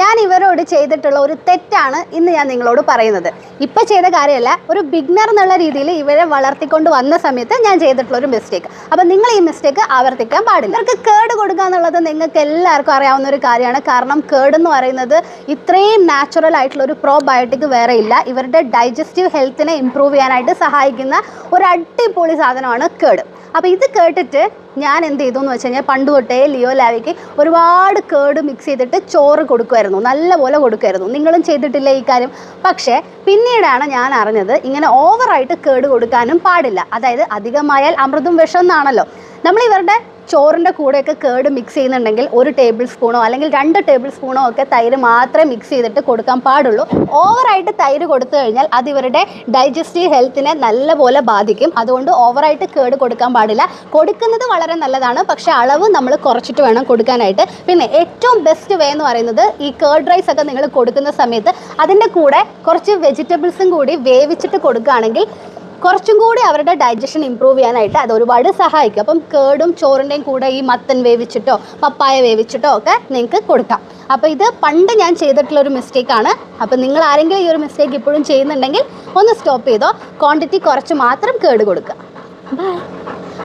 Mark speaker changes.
Speaker 1: ഞാൻ ഇവരോട് ചെയ്തിട്ടുള്ള ഒരു തെറ്റാണ് ഇന്ന് ഞാൻ നിങ്ങളോട് പറയുന്നത്. ഇപ്പം ചെയ്ത കാര്യമല്ല ഒരു ബിഗ്നർ എന്നുള്ള രീതിയിൽ ഇവരെ വളർത്തിക്കൊണ്ട് വന്ന സമയത്ത് ഞാൻ ചെയ്തിട്ടുള്ള ഒരു മിസ്റ്റേക്ക് അപ്പം നിങ്ങൾ ഈ മിസ്റ്റേക്ക് ആവർത്തിക്കാൻ പാടില്ല. ഇവർക്ക് കേട് കൊടുക്കുക എന്നുള്ളത് നിങ്ങൾക്ക് എല്ലാവർക്കും അറിയാവുന്ന ഒരു കാര്യമാണ്. കാരണം കേട് എന്ന് പറയുന്നത് ഇത്രയും നാച്ചുറൽ ആയിട്ടുള്ള ഒരു പ്രോബയോട്ടിക് വേറെ ഇല്ല. ഇവരുടെ ഡൈജസ്റ്റീവ് ഹെൽത്തിനെ ഇമ്പ്രൂവ് ചെയ്യാനായിട്ട് സഹായിക്കുന്ന ഒരു അടിപൊളി സാധനമാണ് കേട്. അപ്പോൾ ഇത് കേട്ടിട്ട് ഞാൻ എന്ത് ചെയ്തു എന്ന് വെച്ച് കഴിഞ്ഞാൽ പണ്ട് തൊട്ടേ ലിയോ ലാവിക്ക് ഒരുപാട് കേട് മിക്സ് ചെയ്തിട്ട് ചോറ് കൊടുക്കുമായിരുന്നു. നല്ലപോലെ കൊടുക്കുമായിരുന്നു. നിങ്ങളും ചെയ്തിട്ടില്ല ഈ കാര്യം? പക്ഷേ പിന്നീടാണ് ഞാൻ അറിഞ്ഞത് ഇങ്ങനെ ഓവറായിട്ട് കേട് കൊടുക്കാനും പാടില്ല. അതായത് അധികമായാൽ അമൃതും വിഷം എന്നാണല്ലോ. നമ്മൾ ഇവരുടെ ചോറിന്റെ കൂടെയൊക്കെ കേട് മിക്സ് ചെയ്യുന്നുണ്ടെങ്കിൽ ഒരു ടേബിൾ സ്പൂണോ അല്ലെങ്കിൽ രണ്ട് ടേബിൾ സ്പൂണോ ഒക്കെ തൈര് മാത്രമേ മിക്സ് ചെയ്തിട്ട് കൊടുക്കാൻ പാടുള്ളൂ. ഓവറായിട്ട് തൈര് കൊടുത്തു കഴിഞ്ഞാൽ അത് ഇവരുടെ ഡൈജസ്റ്റീവ് ഹെൽത്തിനെ നല്ലപോലെ ബാധിക്കും. അതുകൊണ്ട് ഓവറായിട്ട് കേട് കൊടുക്കാൻ പാടില്ല. കൊടുക്കുന്നത് വളരെ നല്ലതാണ്. പക്ഷേ അളവ് നമ്മൾ കുറച്ചിട്ട് വേണം കൊടുക്കാനായിട്ട്. പിന്നെ ഏറ്റവും ബെസ്റ്റ് വേ എന്ന് പറയുന്നത് ഈ കേർഡ് റൈസ് ഒക്കെ നിങ്ങൾ കൊടുക്കുന്ന സമയത്ത് അതിന്റെ കൂടെ കുറച്ച് വെജിറ്റബിൾസും കൂടി വേവിച്ചിട്ട് കൊടുക്കുകയാണെങ്കിൽ കുറച്ചും കൂടി അവരുടെ ഡൈജഷൻ ഇമ്പ്രൂവ് ചെയ്യാനായിട്ട് അത് ഒരുപാട് സഹായിക്കും. അപ്പം കേടും ചോറിന്റെയും കൂടെ ഈ മത്തൻ വേവിച്ചിട്ടോ പപ്പായ വേവിച്ചിട്ടോ ഒക്കെ നിങ്ങൾക്ക് കൊടുക്കാം. അപ്പോൾ ഇത് പണ്ട് ഞാൻ ചെയ്തിട്ടുള്ള ഒരു മിസ്റ്റേക്കാണ് അപ്പോൾ നിങ്ങൾ ആരെങ്കിലും ഈ ഒരു മിസ്റ്റേക്ക് ഇപ്പോഴും ചെയ്യുന്നുണ്ടെങ്കിൽ ഒന്ന് സ്റ്റോപ്പ് ചെയ്തോ. ക്വാണ്ടിറ്റി കുറച്ച് മാത്രം കേട് കൊടുക്കുക. ബൈ